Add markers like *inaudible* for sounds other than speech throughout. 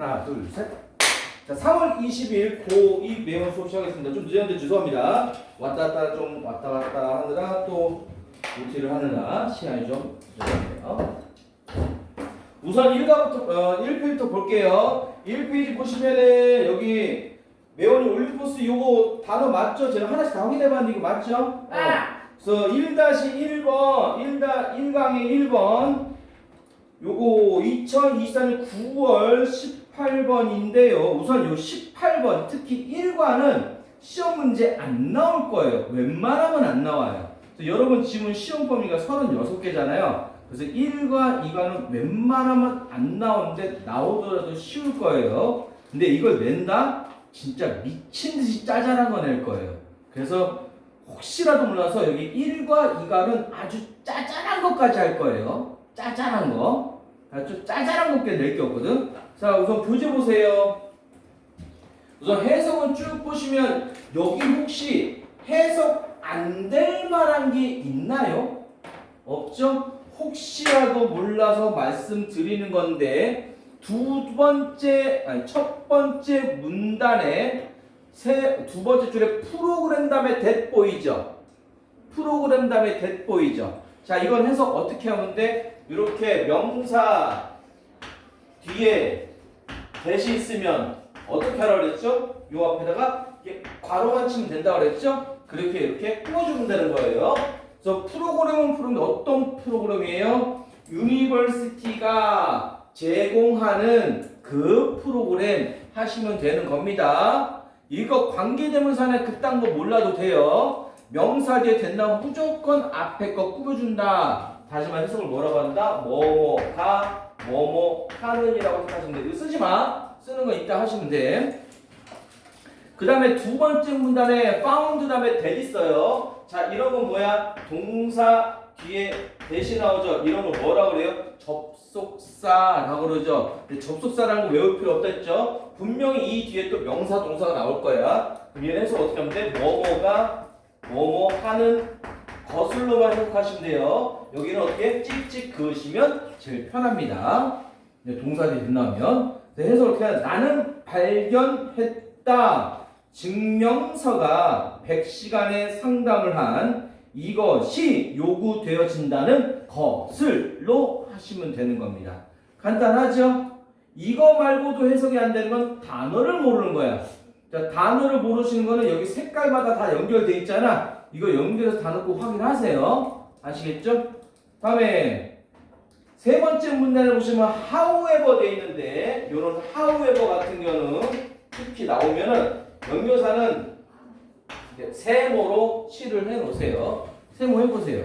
하나, 둘, 셋. 자, 3월 20일 고2 매운 수업 시작하겠습니다. 좀 늦었는데 죄송합니다. 왔다 갔다 좀 왔다 갔다 하느라 또 OT를 하느라 시간이 좀 늦었네요. 우선 1가부터 어, 1페이지부터 볼게요. 1페이지 보시면은 여기 매원이 올림포스 요거 단어 맞죠? 제가 하나씩 다 확인해 봤는데 이거 맞죠? 어. 그래서 1-1번 1다 1강의 1번 요거 2024년 9월 18번인데요. 우선 요 18번 특히 1과는 시험 문제 안 나올 거예요. 웬만하면 안 나와요. 여러분 지금 시험 범위가 36개잖아요. 그래서 1과 2과는 웬만하면 안 나오는데 나오더라도 쉬울 거예요. 근데 이걸 낸다? 진짜 미친 듯이 짜잘한 거 낼 거예요. 그래서 혹시라도 몰라서 여기 1과 2과는 아주 짜잘한 것까지 할 거예요. 짜잘한 거. 아주 짜잘한 것게 낼게 없거든. 자, 우선 교재 보세요. 우선 해석은 쭉 보시면 여기 혹시 해석 안 될 만한 게 있나요? 없죠? 혹시라도 몰라서 말씀드리는 건데 두 번째 아니 첫 번째 문단에 세, 두 번째 줄에 프로그램 다음에 that 보이죠? 프로그램 다음에 that 보이죠? 자, 이건 해석 어떻게 하면 돼? 이렇게 명사 뒤에 that이 있으면 어떻게 하라고 그랬죠? 요 앞에다가 괄호만 치면 된다고 그랬죠? 그렇게 이렇게 꾸며주면 되는 거예요. 그래서 프로그램은 프로그램 어떤 프로그램이에요? 유니버시티가 제공하는 그 프로그램 하시면 되는 겁니다. 이거 관계대명사는 그딴 거 몰라도 돼요. 명사 뒤에 된다면 무조건 앞에 거 꾸며준다. 다시만 해석을 뭐라고 한다? 뭐뭐가 뭐뭐 하는이라고 생각하시면 돼. 이거 쓰지 마. 쓰는 거 이따 하시면 돼. 그 다음에 두 번째 문단에 found 다음에 that 있어요. 자, 이런 건 뭐야? 동사 뒤에 대시 나오죠. 이런 걸 뭐라고 그래요? 접속사라고 그러죠. 접속사라는 거 외울 필요 없다 했죠. 분명히 이 뒤에 또 명사 동사가 나올 거야. 그럼 얘네서 어떻게 하면 돼? 뭐뭐가 뭐뭐 하는 것을로만 해석하시면 돼요. 여기는 어떻게 찍찍 그으시면 제일 편합니다. 이제 동사 뒤에 나오면 그래서 해석을 어떻게? 나는 발견했다. 증명서가 100시간의 상담을 한 이것이 요구되어진다는 것을로 하시면 되는 겁니다. 간단하죠? 이거 말고도 해석이 안 되는 건 단어를 모르는 거야. 자, 단어를 모르시는 거는 여기 색깔마다 다 연결돼 있잖아. 이거 연결해서 단어 꼭 확인하세요. 아시겠죠? 다음에 세 번째 문단을 보시면 however 돼 있는데 이런 however 같은 경우는 특히 나오면은 이제 세모로 칠을 해 놓으세요. 세모 해 보세요.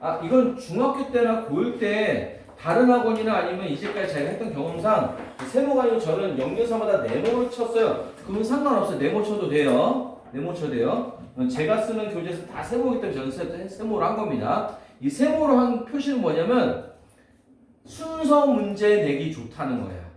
아 이건 중학교 때나 고1 때 다른 학원이나 아니면 이제까지 제가 했던 경험상 세모가 아니고 저는 영유사마다 네모를 쳤어요. 그러면 상관없어요. 네모 쳐도 돼요. 네모 쳐도 돼요. 제가 쓰는 교재에서 다 세모이기 때문에 저는 세- 세모로 한 겁니다. 이 세모로 한 표시는 뭐냐면 순서 문제 내기 좋다는 거야.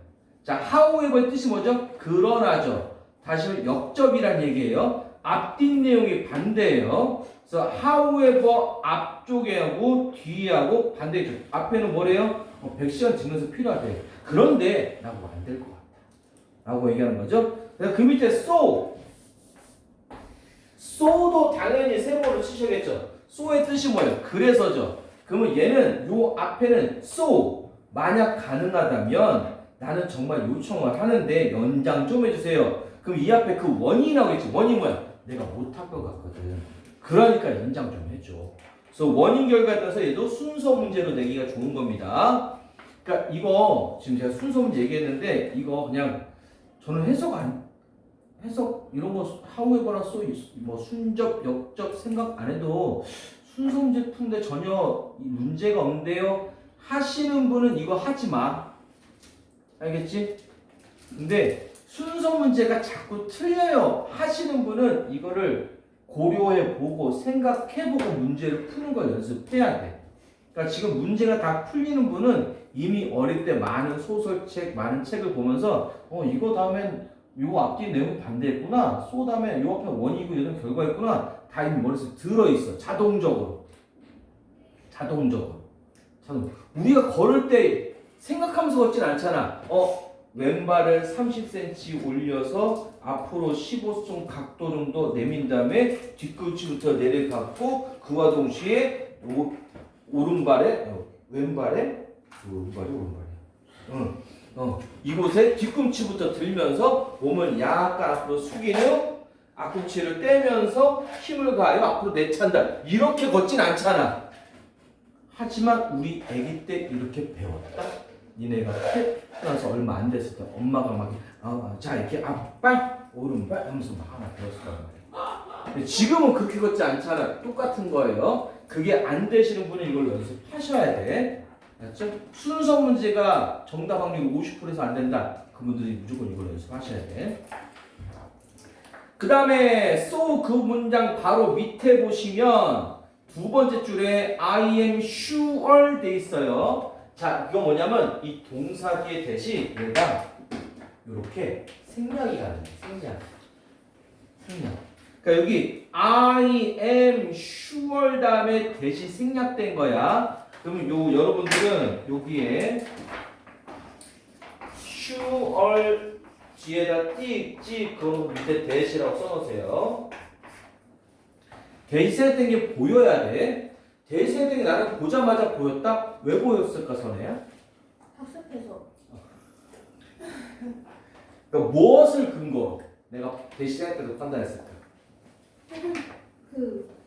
자, however의 뜻이 뭐죠? 그러나죠. 다시 말해 역접이란 얘기예요. 앞뒤 내용이 반대예요. 그래서 however 앞쪽에 하고 뒤에 하고 반대죠. 앞에는 뭐래요? 어, 100시간 증명서 필요하대. 그런데 라고 안 될 것 같다. 라고 얘기하는 거죠. 그 밑에 so so도 당연히 세모로 치셔야겠죠. So의 뜻이 뭐예요? 그래서죠. 그러면 얘는 요 앞에는 so 만약 가능하다면 나는 정말 요청을 하는데 연장 좀 해주세요. 그럼 이 앞에 그 원인이 나오겠지. 원인 뭐야? 내가 못할 것 같거든. 그러니까 연장 좀 해줘. 그래서 원인 결과에 따라서 얘도 순서 문제로 내기가 좋은 겁니다. 그러니까 이거 지금 제가 순서 문제 얘기했는데 이거 그냥 저는 해석 안 해석 이런 거 하우에버라 쏘뭐 순접 역접 생각 안 해도 문제 푸는데 전혀 이 문제가 없는데요. 하시는 분은 이거 하지 마. 알겠지? 근데 순서 문제가 자꾸 틀려요. 하시는 분은 이거를 고려해 보고 생각해 보고 문제를 푸는 걸 연습해야 돼. 그러니까 지금 문제가 다 풀리는 분은 이미 어릴 때 많은 소설책, 많은 책을 보면서 어 이거 다음엔 요 앞뒤 내용 반대했구나. 소 다음에 요 앞에 원이고 이런 결과였구나. 다 이미 머릿속에 들어 있어. 자동적으로. 자동적으로. 자동. 우리가 걸을 때 생각하면서 걷진 않잖아. 어 왼발을 30cm 올려서 앞으로 15송 각도 정도 내민 다음에 뒤꿈치부터 내려갖고 그와 동시에 오, 오른발에 어, 왼발에 오른발이 오른발이 응. 어, 이곳에 뒤꿈치부터 들면서 몸을 약간 앞으로 후 앞꿈치를 떼면서 힘을 가하여 앞으로 내찬다. 이렇게 걷진 않잖아. 하지만 우리 아기 때 이렇게 배웠다. 니네가 태어나서 얼마 안 됐을 때 엄마가 막 아, 자 이렇게 앞발 오른발 하면서 막 하나 거란 말이야. 지금은 그렇게 걷지 않잖아. 똑같은 거예요. 그게 안 되시는 분은 이걸 연습하셔야 돼. 순서 문제가 정답 확률이 50%에서 안 된다. 그분들이 무조건 이걸 연습하셔야 돼. 그 다음에 so 그 문장 바로 밑에 보시면 두 번째 줄에 I am sure 돼 있어요. 자, 이거 뭐냐면 이 동사 뒤에 대신 얘가 이렇게 생략이 가는 거예요. 생략. 생략. 그러니까 여기 I am sure 다음에 대신 생략된 거야. 그러면 요 여러분들은 여기에 sure 뒤에다 띡찍 그 밑에 대시라고 써놓으세요. 대시했던 게 보여야 돼. 대시했던 게 나는 보자마자 보였다? 왜 보였을까 선혜야? 학습해서 그러니까 무엇을 근거 내가 대시할 때도 판단했을까? *laughs* 그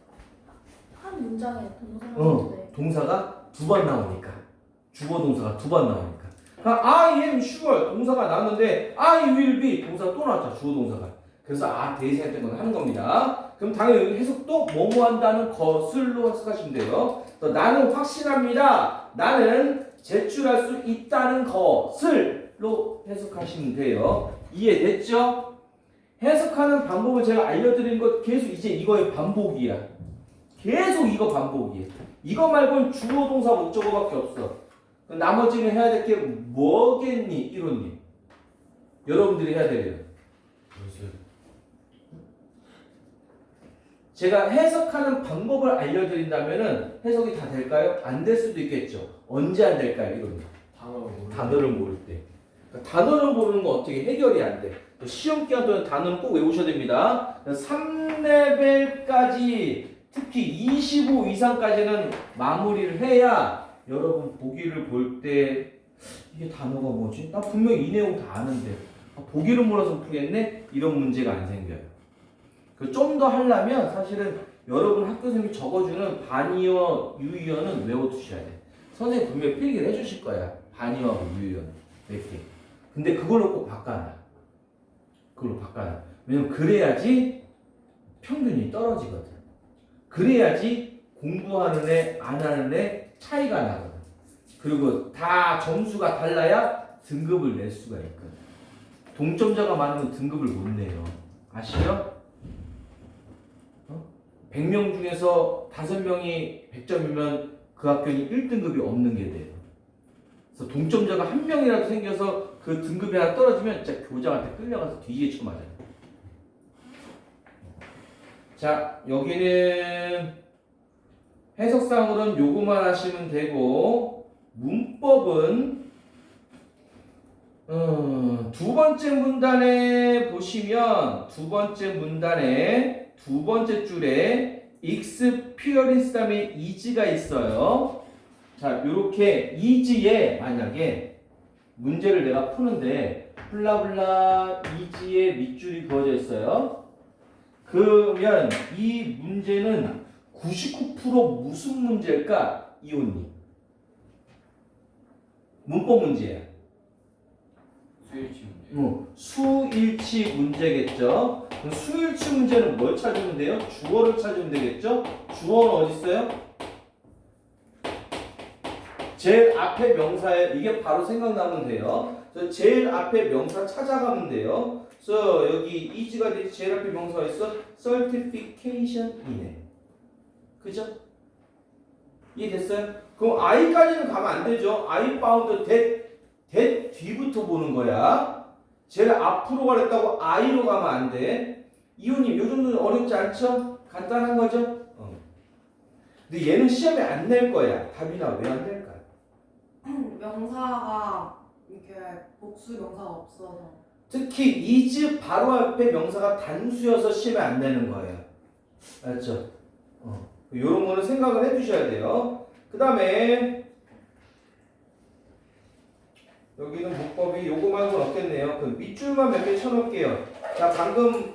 한 문장에 동사가 어, 동사가 두 번 나오니까. 주어 동사가 두 번 나오니까. 그러니까 I am sure 동사가 나왔는데 I will be 동사가 또 나왔죠 주어 동사가. 그래서 아 대시했던 건 하는 겁니다. 그럼 당연히 해석도 뭐뭐 한다는 것을로 해석하시면 돼요. 또 나는 확신합니다. 나는 제출할 수 있다는 것을로 해석하시면 돼요. 이해됐죠? 해석하는 방법을 제가 알려드린 것 계속 이제 이거의 반복이야 계속 이거 반복이에요. 이거 말고는 주어 동사 목적어밖에 없어. 나머지는 해야 될 게 뭐겠니, 이론님? 여러분들이 해야 되래요. 제가 해석하는 방법을 알려드린다면은 해석이 다 될까요? 안 될 수도 있겠죠. 언제 안 될까요, 이론님? 단어를 모를 때. 그러니까 단어를 모르는 건 어떻게 해결이 안 돼. 또 시험 기간 동안 단어는 꼭 외우셔야 됩니다. 3레벨까지 특히 25 이상까지는 마무리를 해야 여러분 보기를 볼 때 이게 단어가 뭐지? 나 분명히 이 내용 다 아는데 아, 보기를 몰라서 풀겠네? 이런 문제가 안 생겨요. 그 좀 더 하려면 사실은 여러분 학교 선생님이 적어주는 반이어, 유이어는 외워두셔야 돼. 선생님 분명히 필기를 해주실 거야. 반이어하고 유이어 몇 개. 근데 그걸로 꼭 바꿔놔. 그걸로 바꿔놔. 왜냐면 그래야지 평균이 떨어지거든. 그래야지 공부하는 애, 안 하는 애 차이가 나거든. 그리고 다 점수가 달라야 등급을 낼 수가 있거든. 동점자가 많으면 등급을 못 내요. 아시죠? 어? 100명 중에서 5명이 100점이면 그 학교는 1등급이 없는 게 돼요. 그래서 동점자가 한 명이라도 생겨서 그 등급이 하나 떨어지면 진짜 교장한테 끌려가서 뒤지게 치고 맞아요. 자, 여기는 해석상으로는 요거만 하시면 되고 문법은 음, 두 번째 문단에 보시면 두 번째 문단에 두 번째 줄에 experience 다음에 is가 있어요. 자, 요렇게 is에 만약에 문제를 내가 푸는데 블라블라 is에 밑줄이 그어져 있어요. 그러면 이 문제는 99% 무슨 문제일까? 이온님. 문법 문제야. 수일치 문제. 어, 수일치 문제겠죠? 그럼 수일치 문제는 뭘 찾으면 돼요? 주어를 찾으면 되겠죠? 주어는 어디 있어요? 제일 앞에 명사에 이게 바로 생각나면 돼요. 그래서 제일 앞에 명사 찾아가면 돼요. 그래서 여기 이지가 되지 제일 앞에 명사가 있어 certification이네. 그죠? 이해됐어요? 그럼 I까지는 가면 안 되죠. I found that that 뒤부터 보는 거야. 제일 앞으로 가랬다고 I로 가면 안 돼. 이호님, 요 정도는 어렵지 않죠? 간단한 거죠? 어. 근데 얘는 시험에 안 낼 거야. 답이나 왜 안 낼까? *clears throat* 명사가 이렇게 복수 명사가 없어서 특히 is 바로 앞에 명사가 단수여서 시험에 안 내는 거예요. 알죠? 어. 이런 거는 생각을 해두셔야 돼요. 그 다음에 여기는 문법이 요거 말고는 없겠네요. 그 밑줄만 몇 개 쳐놓을게요. 자 방금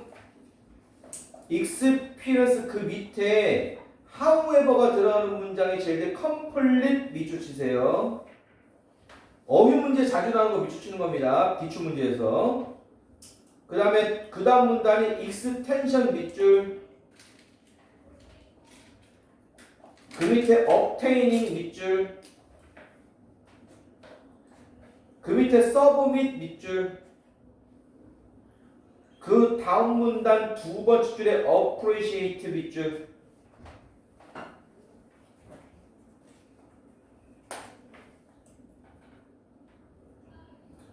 experience 그 밑에 however가 들어가는 문장이 제일 complete 밑줄 치세요. 어휘 문제 자주 나오는 거 밑줄 치는 겁니다. 기출 문제에서. 그 다음에 그 다음 문단이 extension 밑줄. 그 밑에 obtaining 밑줄. 그 밑에 submit 밑줄. 그 다음 문단 두 번째 줄에 appreciate 밑줄.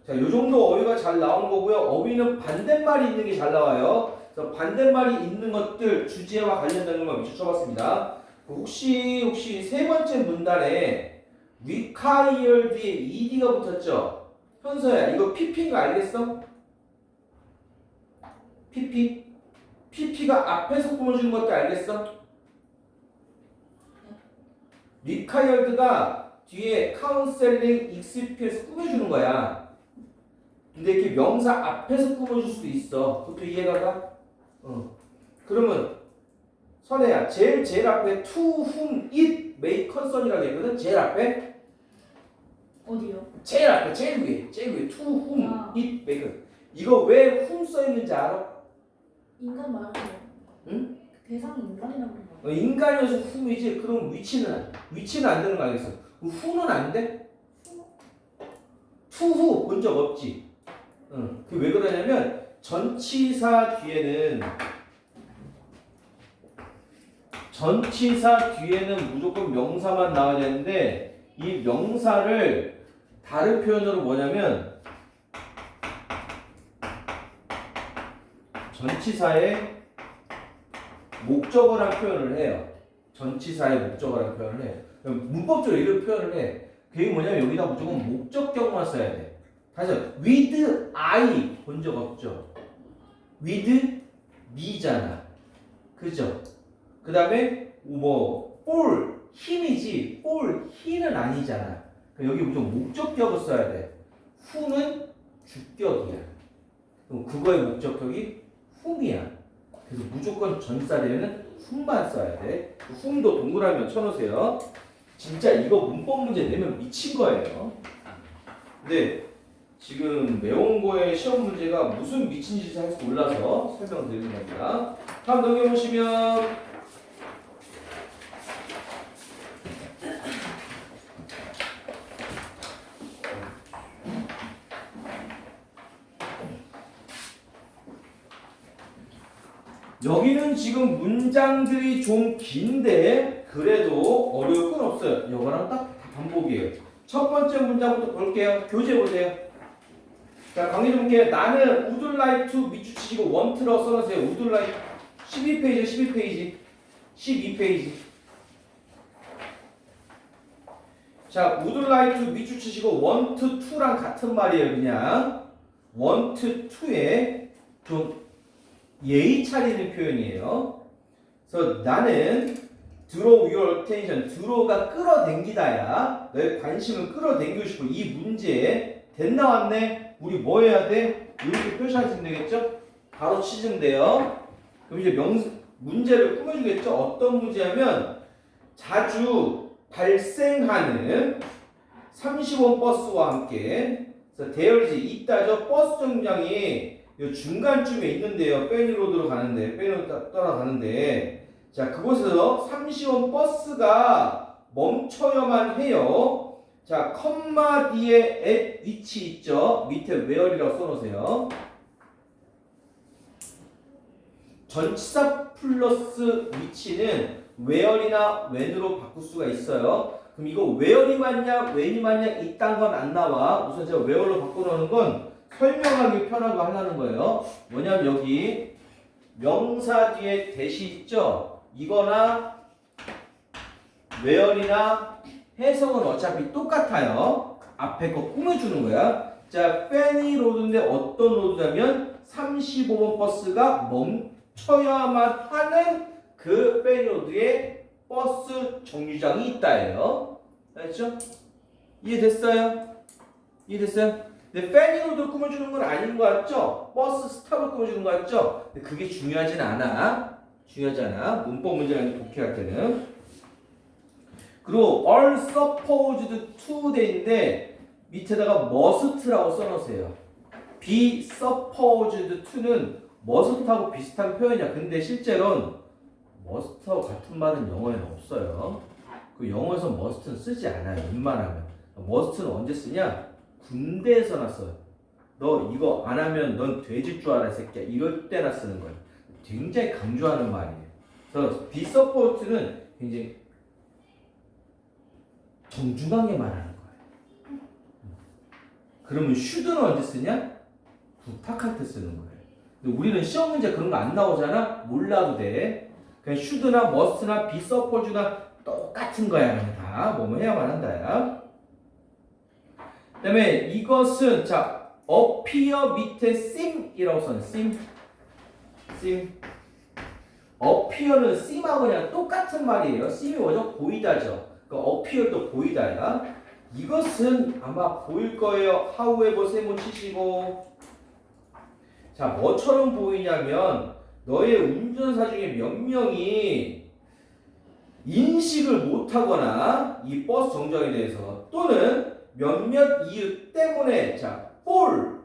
자, 요 정도 어휘가 잘 나오는 거고요. 어휘는 반대말이 있는 게 잘 나와요. 그래서 반대말이 있는 것들 주제와 관련된 것만 밑줄 쳐봤습니다. 그 혹시 혹시 세 번째 문단에 required에 ed가 붙었죠? 현서야, 이거 pp인 거 알겠어? pp? pp가 앞에서 꾸며주는 것도 알겠어? required가 뒤에 counseling experience 꾸며주는 거야. 근데 이렇게 명사 앞에서 꾸며줄 수도 있어. 그것도 이해가 가? 어. 그러면 선혜야, 제일 제일 앞에 to whom it may concern이라고 했거든. 제일 앞에, 어디요? 제일 앞에, 제일 위에, 제일 위에 to whom 아. it may concern. 이거 왜 whom 써 있는지 알아? 인간 말고. 응? 대상이 인간이라고 그런 거. 어, 인간이어서 whom이지. 그럼 위치는 위치는 안 되는 거 알겠어? 그럼 who는 안 돼? to who 본 적 없지. 응. 그 왜 그러냐면 전치사 뒤에는 전치사 뒤에는 무조건 명사만 나와야 되는데 이 명사를 다른 표현으로 뭐냐면 전치사의 목적어란 표현을 해요. 전치사의 목적어란 표현을. 그럼 문법적으로 이런 표현을 해. 그게 뭐냐면 여기다 무조건 목적격만 써야 돼. 다시 with I 본 적 없죠? with me잖아. 그죠? 그 다음에 뭐 for 힘이지 for he는 아니잖아. 그럼 여기 무조건 목적격을 써야 돼. who는 주격이야. 그럼 그거의 목적격이 whom이야. 그래서 무조건 전사되는 whom만 써야 돼. whom도 동그라미 쳐놓으세요. 진짜 이거 문법 문제 내면 미친 거예요. 근데 지금 매운고의 시험 문제가 무슨 미친 짓을 할지 몰라서 설명드리는 겁니다. 다음 넘겨 보시면 여기는 지금 문장들이 좀 긴데 그래도 어려울 건 없어요. 이거랑 딱 반복이에요. 첫 번째 문장부터 볼게요. 교재 보세요. 자, 강의 좀 볼게요. 나는 would like to 밑줄 치시고 want라고 써놓으세요. would like 12페이지, 12페이지, 12페이지. 자, would like to 밑줄 치시고 want to랑 같은 말이에요. 그냥 want to에 좀 예의 차리는 표현이에요. 그래서 나는 draw your attention, draw가 끌어당기다야. 너의 관심을 끌어당기고 싶어. 이 문제에 된 나왔네. 우리 뭐 해야 돼? 이렇게 표시하시면 되겠죠? 바로 돼요. 그럼 이제 명 문제를 꾸며주겠죠? 어떤 문제냐면 자주 발생하는 30원 버스와 함께 대열지 있다죠? 버스 정류장이 요 중간쯤에 있는데요. 빼니로드로 가는데, 빼니로드 따- 따라가는데, 자, 그곳에서 30원 버스가 멈춰야만 해요. 자, 컴마 뒤에 at 위치 있죠? 밑에 where이라고 써놓으세요. 전치사 플러스 위치는 where이나 when으로 바꿀 수가 있어요. 그럼 이거 where이 맞냐, when이 맞냐 이딴 건 안 나와. 우선 제가 where로 바꿔놓는 건 설명하기 편하고 하려는 거예요. 뭐냐면 여기 명사 뒤에 대시 있죠? 이거나 where이나 해석은 어차피 똑같아요. 앞에 거 꾸며주는 거야. 자, 페니 로드인데 어떤 로드냐면 35번 버스가 멈춰야만 하는 그 페니 로드에 버스 정류장이 있다예요. 알죠? 이해됐어요? 이해됐어요? 근데 페니 로드 꾸며주는 건 아닌 것 같죠? 버스 스탑을 꾸며주는 것 같죠? 근데 그게 중요하진 않아. 중요하지 않아. 문법 문제라는 독해할 때는. 그리고 all supposed to 돼있는데 밑에다가 must라고 써놓으세요. be supposed to는 must하고 비슷한 표현이야. 근데 실제로는 must하고 같은 말은 영어에는 없어요. 그 영어에서 must는 쓰지 않아요. 웬만하면. must는 언제 쓰냐? 군대에서나 써요. 너 이거 안 하면 넌 돼질 줄 알아, 이 새끼야. 이럴 때나 쓰는 거예요. 굉장히 강조하는 말이에요. 그래서 be supposed는 굉장히 정중하게 말하는 거예요. 그러면 should는 언제 쓰냐? 부탁할 때 쓰는 거예요. 근데 우리는 시험 문제 그런 거 안 나오잖아? 몰라도 돼. 그냥 must나 be supposed나 똑같은 거야. 다. 뭐뭐 해야만 한다야. 그 다음에 이것은, 자, appear 밑에 seem이라고 써요. seem. seem. appear는 seem하고 그냥 똑같은 말이에요. seem이 원래 보이다죠. 그 appear도 보이다야. 이것은 아마 보일 거예요. however 세모 치시고. 자, 뭐처럼 보이냐면 너의 운전사 중에 몇 명이 인식을 못하거나 이 버스 정류장에 대해서 또는 몇몇 이유 때문에 자, for,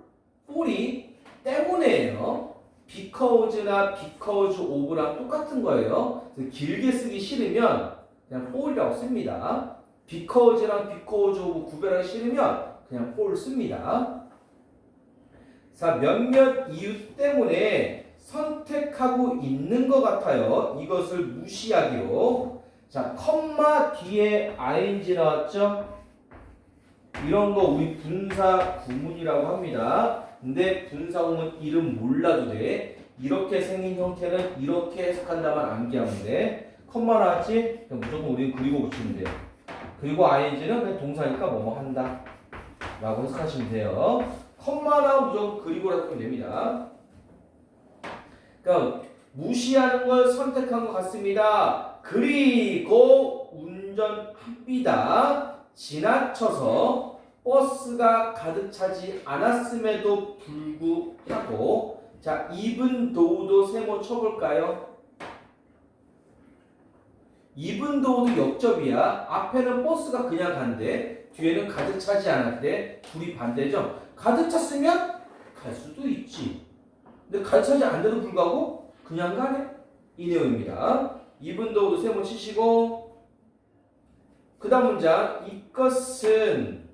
for이 때문에예요. because나 because of랑 똑같은 거예요. 길게 쓰기 싫으면 그냥 for이라고 씁니다. because랑 because of 구별하기 싫으면 그냥 for 씁니다. 자, 몇몇 이유 때문에 선택하고 있는 것 같아요. 이것을 무시하기로. 자, 컴마 뒤에 ing 나왔죠? 이런 거 우리 분사 구문이라고 합니다. 근데 분사 구문 이름 몰라도 돼. 이렇게 생긴 형태는 이렇게 해석한다만 암기하면 돼. 컴마 나왔지? 그럼 무조건 우리 그리고 붙이면 돼요. 그리고 ing는 그냥 동사니까 뭐뭐 한다. 라고 해석하시면 돼요. 컴마나 무조건 그리고라 하면 됩니다. 그러니까 무시하는 걸 선택한 것 같습니다. 그리고 운전합니다. 지나쳐서 버스가 가득 차지 않았음에도 불구하고 자 even though도 세모 쳐볼까요? Even though도 역접이야. 앞에는 버스가 그냥 간대. 뒤에는 가득 차지 않았대. 둘이 반대죠. 가득 찼으면 갈 수도 있지. 근데 가득 차지 않는데도 불구하고 그냥 가네. 이 내용입니다. even though도 세모 치시고 그 다음 문장 이것은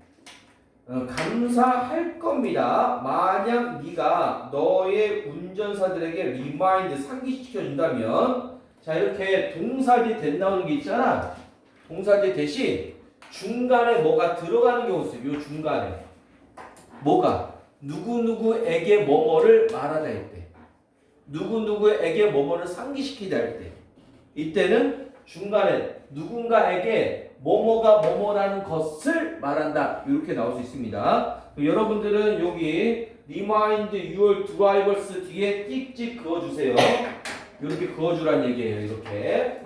어, 감사할 겁니다. 만약 네가 너의 운전사들에게 리마인드 상기시켜 준다면 자 이렇게 동사지 대 나오는 게 있잖아. 동사지 대신 중간에 뭐가 들어가는 경우 있어요. 요 중간에 뭐가 누구 누구에게 뭐뭐를 말하다 할 때, 누구 누구에게 뭐뭐를 상기시키다 할 때, 이때는 중간에 누군가에게 뭐뭐가 뭐뭐라는 것을 말한다. 이렇게 나올 수 있습니다. 여러분들은 여기 remind your drivers 뒤에 찍찍 그어주세요. 이렇게 그어주란 얘기예요. 이렇게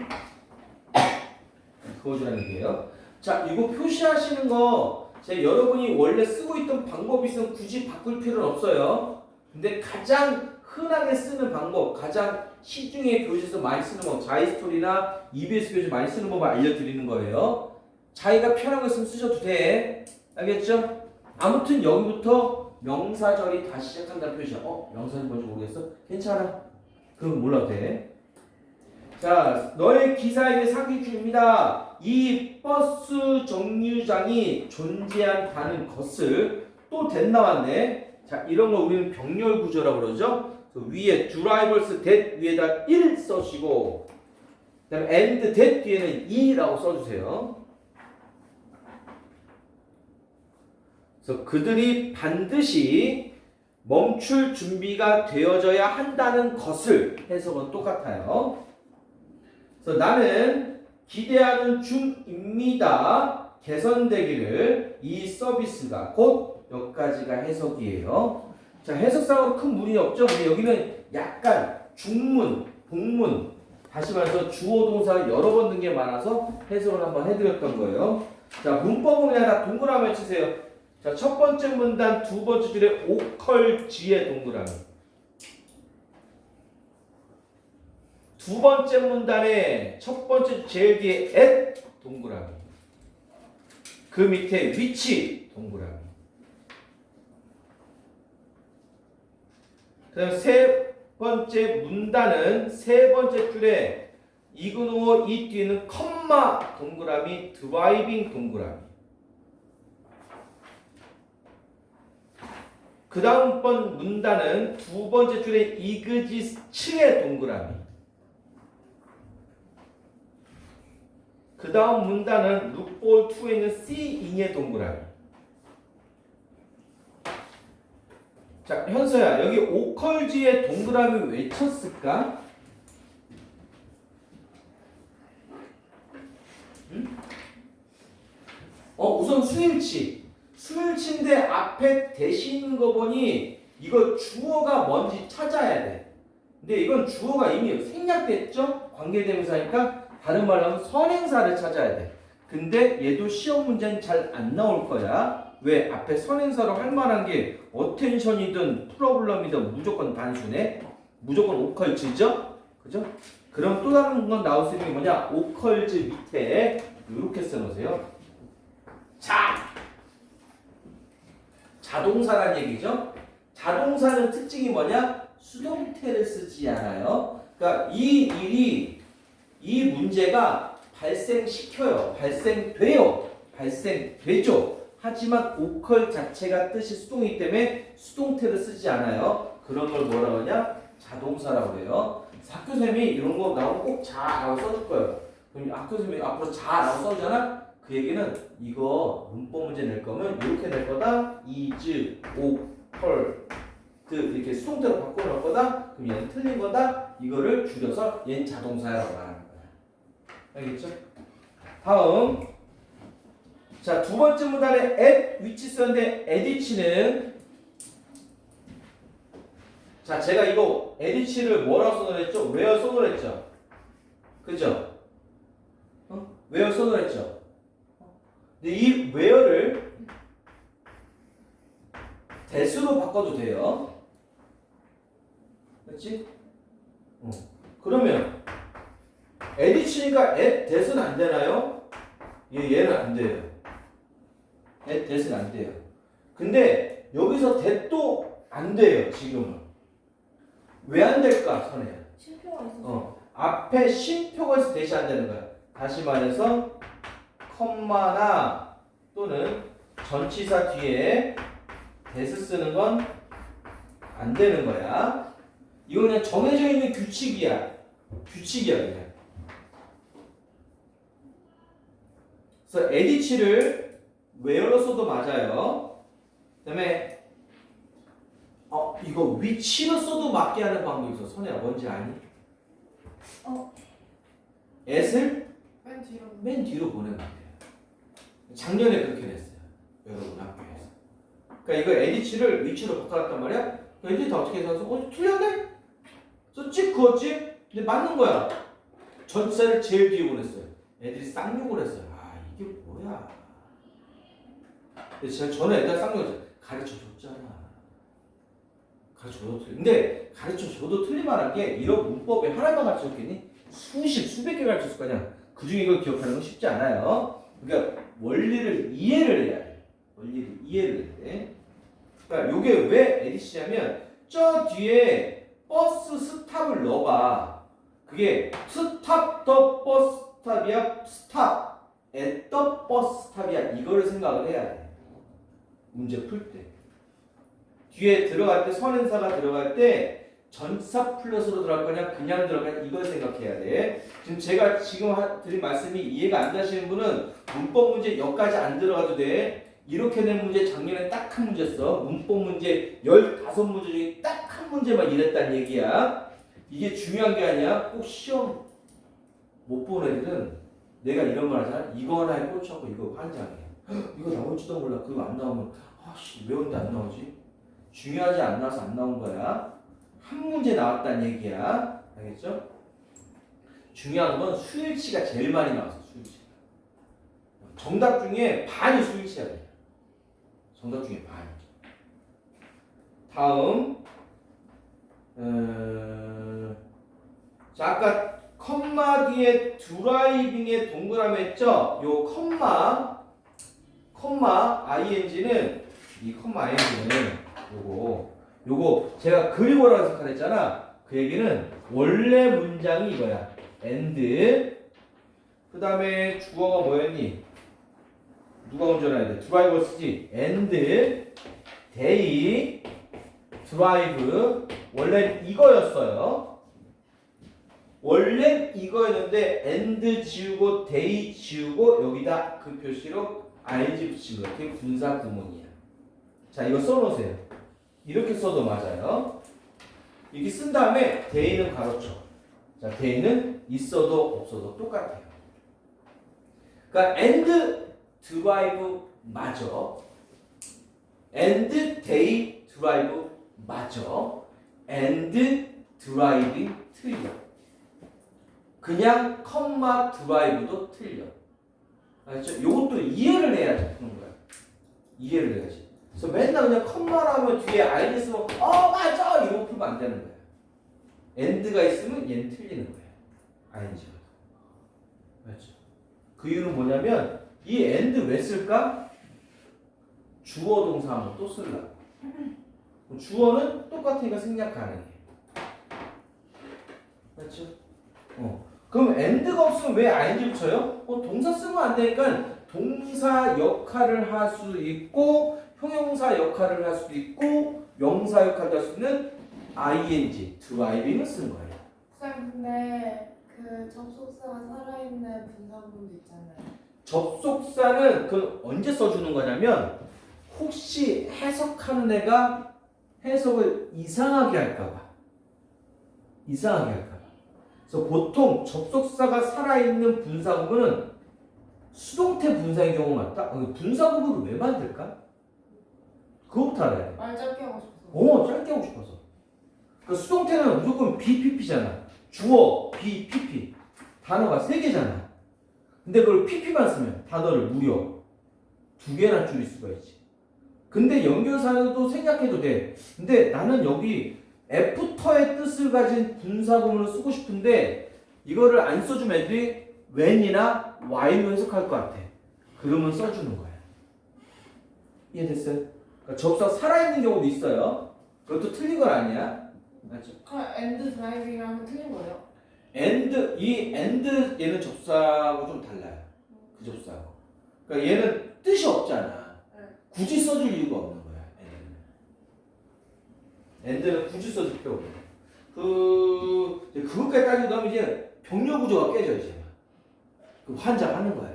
그어주란 얘기예요. 자, 이거 표시하시는 거제 여러분이 원래 쓰고 있던 방법이 있으면 굳이 바꿀 필요는 없어요. 근데 가장 흔하게 쓰는 방법, 가장 시중에 교재에서 많이 쓰는 법, 자이스토리나 EBS 교재 많이 쓰는 법을 알려드리는 거예요. 자기가 편한 거 있으면 쓰셔도 돼. 알겠죠? 아무튼 여기부터 명사절이 다시 시작한다는 표시야. 어? 명사절 뭔지 모르겠어? 괜찮아. 그럼 몰라도 돼. 자, 너의 기사에게 사기 중입니다. 이 버스 정류장이 존재한다는 것을 또 된 나왔네. 자, 이런 거 우리는 병렬 구조라고 그러죠. 그 위에 drivers that 위에다 1 써시고 그다음에 and that 뒤에는 2라고 써주세요. 그래서 그들이 반드시 멈출 준비가 되어져야 한다는 것을 해석은 똑같아요. 그래서 나는 기대하는 중입니다. 개선되기를 이 서비스가 곧 여기까지가 해석이에요. 자, 해석상으로 큰 무리 없죠? 근데 여기는 약간 중문, 복문, 다시 말해서 주어 동사가 여러 번든게 많아서 해석을 한번 해드렸던 거예요. 자, 문법은 그냥 다 동그라미 치세요. 자, 첫 번째 문단, 두 번째 줄에 오컬지의 동그라미. 두 번째 문단에 첫 번째 제일 뒤에 at 동그라미. 그 밑에 위치 동그라미. 그다음 세 번째 문단은 세 번째 줄에 이그노어 이 뒤에는 컴마 동그라미 드라이빙 동그라미. 그 다음 번 문단은 두 번째 줄에 이그지츠의 동그라미. 그 다음 문단은 룩볼 2에 있는 C2의 동그라미. 자, 현서야, 여기 오컬지의 동그라미 왜 쳤을까? 응? 어, 우선 수일치. 수일치인데 앞에 대신 거 보니 이거 주어가 뭔지 찾아야 돼. 근데 이건 주어가 이미 생략됐죠? 관계대명사니까 다른 말로 하면 선행사를 찾아야 돼. 근데 얘도 시험 문제는 잘 안 나올 거야. 왜? 앞에 선행사로 할 만한 게 어텐션이든 프로블럼이든 무조건 단순해. 무조건 오컬즈죠? 그죠? 그럼 또 다른 건 나올 수 있는 게 뭐냐? 오컬즈 밑에 이렇게 써놓으세요. 자! 자동사란 얘기죠? 자동사는 특징이 뭐냐? 수동태를 쓰지 않아요. 그러니까 이 일이 이 문제가 발생시켜요. 발생돼요. 발생되죠. 하지만 오컬 자체가 뜻이 수동이기 때문에 수동태를 쓰지 않아요. 그런 걸 뭐라고 하냐? 자동사라고 해요. 학교쌤이 이런 거 나오면 꼭 자라고 써줄 거예요. 그럼 학교쌤이 앞으로 자라고 써주잖아? 그 얘기는 이거 문법 문제 낼 거면 이렇게 낼 거다. is, o, 펄, 그 이렇게 수동태로 바꿔놓을 거다. 그럼 얘는 틀린 거다. 이거를 줄여서 얘는 자동사라고 말하는 거야. 알겠죠? 다음 자 두 번째 문단에 at 위치 썼는데 에디치는 자 제가 이거 에디치를 뭐라고 써놓았죠? where 써놓았죠? 그죠? 어? where 써놓았죠? 근데 이 where를 대수로 바꿔도 돼요. 그렇지? 어. 그러면 에디치니까 에 대수는 안 되나요? 얘 얘는 안 돼요. 에 대수는 안 돼요. 근데 여기서 대도 안 돼요 지금은. 왜 안 될까 선혜야? 어 앞에 쉼표가 있어 대시 안 되는 거야. 다시 말해서 컴마나 또는 전치사 뒤에 대수 쓰는 건 안 되는 거야. 이거 그냥 정해져 있는 규칙이야. 규칙이야 그냥. 그래서 에디치를 where로 써도 맞아요. 그다음에 어 이거 위치로 써도 맞게 하는 방법이 있어. 선혜야 뭔지 아니? 어. at을 맨 뒤로. 맨 뒤로 보내면 돼요. 작년에 그렇게 됐어요. 여러분 학교에서. 그러니까 이거 에디치를 위치로 바꿔놨단 말이야. 애들이 다 어떻게 해서 어 틀렸네? 그래서 찍 그었지? 근데 맞는 거야. 전사를 제일 뒤에 보냈어요. 애들이 쌍욕을 했어요. 아 이게 뭐야? 근데 제가 전에 애들 쌍욕을 가르쳐 줬잖아. 가르쳐 줘도 틀. 근데 가르쳐 줘도 틀릴만한 게 이런 문법에 하나만 가르쳐 줬겠니? 수십 수백 개 가르쳐 줬을 거 아니야. 그 중에 이걸 기억하는 건 쉽지 않아요. 그러니까 원리를 이해를 해야 돼. 원리를 이해를 해야 돼. 그러니까 요게 왜 에디시냐면 저 뒤에 버스 스탑을 넣어봐. 그게 스탑 더 버스 스탑이야 스탑 at the 버스 스탑이야 이거를 생각을 해야 돼. 문제 풀 때. 뒤에 들어갈 때 선행사가 들어갈 때 전사 플러스로 들어갈 거냐 그냥 들어갈 거냐 이걸 생각해야 돼. 지금 제가 지금 하- 드린 말씀이 이해가 안 되시는 분은 문법 문제 여기까지 안 들어가도 돼. 이렇게 된 문제 작년에 딱 한 문제 써. 문법 문제 15문제 중에 딱 한 문제만 이랬단 얘기야. 이게 중요한 게 아니야. 꼭 시험 못 보는 애들은 내가 이런 말 하잖아. 이거 하나에 꽂혀갖고 이거 환장해. 헉, 이거 나올지도 몰라. 그거 안 나오면 아씨 왜 근데 안 나오지? 중요하지 않나서 안 나온 거야. 한 문제 나왔다는 얘기야. 알겠죠? 중요한 건 수일치가 제일 많이 나왔어. 수일치가. 정답 중에 반이 수일치야. 정답 중에 반. 다음. 어, 자 아까 컴마 뒤에 드라이빙의 동그라미 했죠? 요 컴마 컴마 ing는 이 컴마 ing는 요거 요거 제가 그리고라고 생각했잖아. 그 얘기는 원래 문장이 이거야. and 그 다음에 주어가 뭐였니? 누가 운전해야 돼? 드라이버 쓰지? and they drive. 원래 이거였어요. 원래 이거였는데 and 지우고 they 지우고 여기다 그 표시로 ing 붙인 거 그게 분사 구문이야. 자 이거 써놓으세요. 이렇게 써도 맞아요. 이렇게 쓴 다음에 they는 가로쳐. 자 they는 있어도 없어도 똑같아요. 그러니까 and drive 맞아. and they drive 맞아. and driving 틀려. 그냥 컴마 드라이브도 틀려. 알죠? 요것도 이해를 해야지 그런 거야. 이해를 해야지. 그래서 맨날 그냥 컴마라면 뒤에 쓰면 어 맞아 이러고 풀면 안 되는 거야. 엔드가 있으면 얘는 틀리는 거야. 아이디가. 맞죠? 그 이유는 뭐냐면 이 엔드 왜 쓸까? 주어 동사 하면 또 쓰려고. 주어는 똑같으니까 생략 가능해. 맞죠? 어. 그럼 end가 없으면 왜 ing 붙여요? 어, 동사 쓰면 안 되니까 동사 역할을 할 수 있고 형용사 역할을 할 수도 있고 명사 역할을 할 수 있는 ing, driving을 쓴 거예요. 쌤 근데 그 접속사가 살아있는 분사구문도 있잖아요. 접속사는 그 언제 써주는 거냐면 혹시 해석하는 애가 해석을 이상하게 할까봐 이상하게 할까봐 그래서 보통 접속사가 살아있는 분사구문은 수동태 분사인 경우가 많다 어, 분사구문을 왜 만들까? 그거부터 알아야 돼 말 짧게 하고 싶어서. 어, 짧게 하고 싶어서. 그 수동태는 무조건 BPP잖아. 주어, BPP. 단어가 세 개잖아. 근데 그걸 PP만 쓰면 단어를 무려 두 개나 줄일 수가 있지. 근데 연결사도 생략해도 돼. 근데 나는 여기 애프터의 뜻을 가진 분사구문을 쓰고 싶은데 이거를 안 써주면 애들이 when이나 why로 해석할 것 같아. 그러면 써주는 거야. 이해됐어요? 그러니까 접사 살아있는 경우도 있어요. 그것도 틀린 건 아니야. 맞죠? 그럼 엔드 드라이빙이랑 하면 틀린 거예요? and 이 and 얘는 접사하고 좀 달라요. 그 접사하고. 그러니까 얘는 뜻이 없잖아. 네. 굳이 써줄 이유가 없는 거야. and는. and는 굳이 써줄 필요 없는 거야. 그 이제 그것까지 따지고 나면 이제 병력 구조가 깨져 이제. 그 환장하는 거야.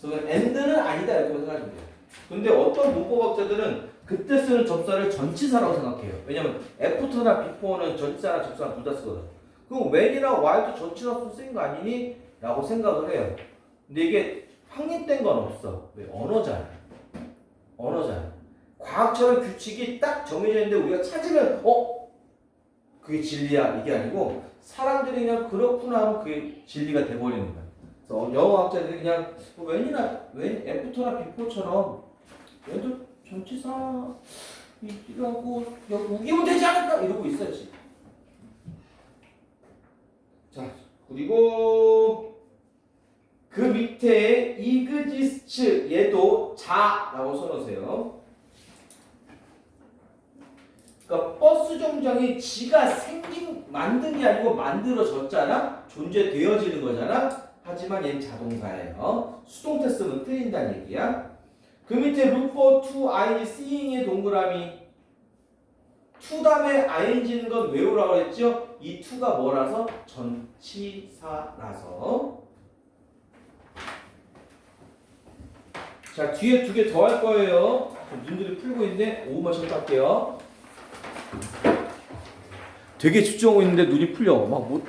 그래서 and는 아니다 이렇게 생각하시면 돼요. 근데 어떤 문법학자들은 그때 쓰는 접사를 전치사라고 생각해요. 왜냐면 애프터나 비포는 전치사나 접사나 둘 다 쓰거든. 그럼 when이나 why도 전치사로 쓰인 거 아니니? 라고 생각을 해요. 근데 이게 확립된 건 없어. 왜? 언어잖아. 언어잖아. 과학처럼 규칙이 딱 정해져 있는데 우리가 찾으면 어? 그게 진리야 이게 아니고 사람들이 그냥 그렇구나 하면 그게 진리가 돼버리는 거야. 그래서 영어학자들이 그냥 when이나 when, 애프터나 비포처럼 전치사 이라고 여기 우기면 되지 않을까 이러고 있었지. 자 그리고 그 밑에 이그지스츠 얘도 자라고 써놓으세요. 그러니까 버스 정장이 지가 생긴 만든 게 아니고 만들어졌잖아. 존재되어지는 거잖아. 하지만 얘는 자동사예요. 수동태 쓰면 틀린다는 얘기야. 그 밑에 look for to ing seeing의 동그라미. to 다음에 ing는 건 외우라고 했죠? 이 to가 뭐라서? 전치사라서. 자 뒤에 두 개 더 할 거예요. 눈들이 풀고 있네 5분만 쉬었다 할게요. 되게 집중하고 있는데 눈이 풀려. 막 못